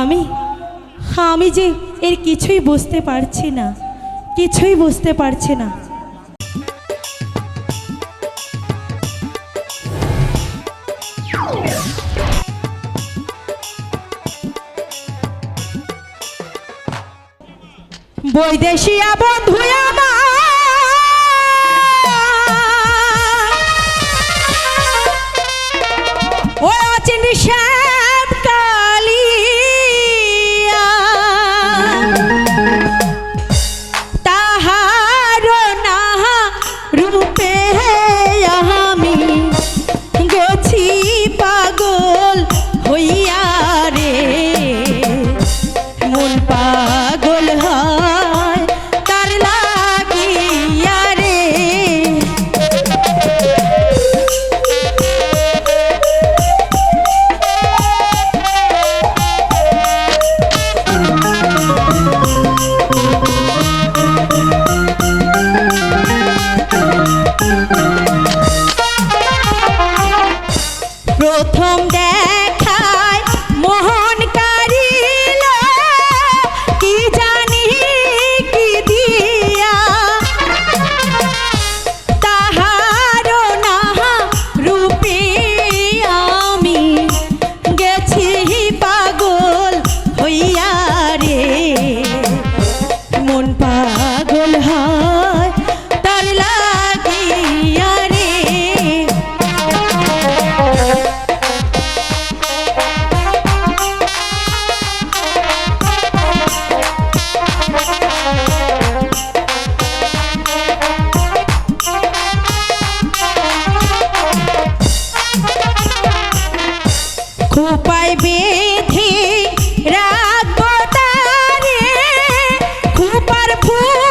আমি আমি যে এর কিছুই বুঝতে পারছি না কিছুই বুঝতে পারছি না। বৈদেশিয়া বন্ধু খোপায় বেঁধে রাত বতারে খোপার ফুল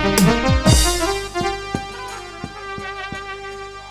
Thank you.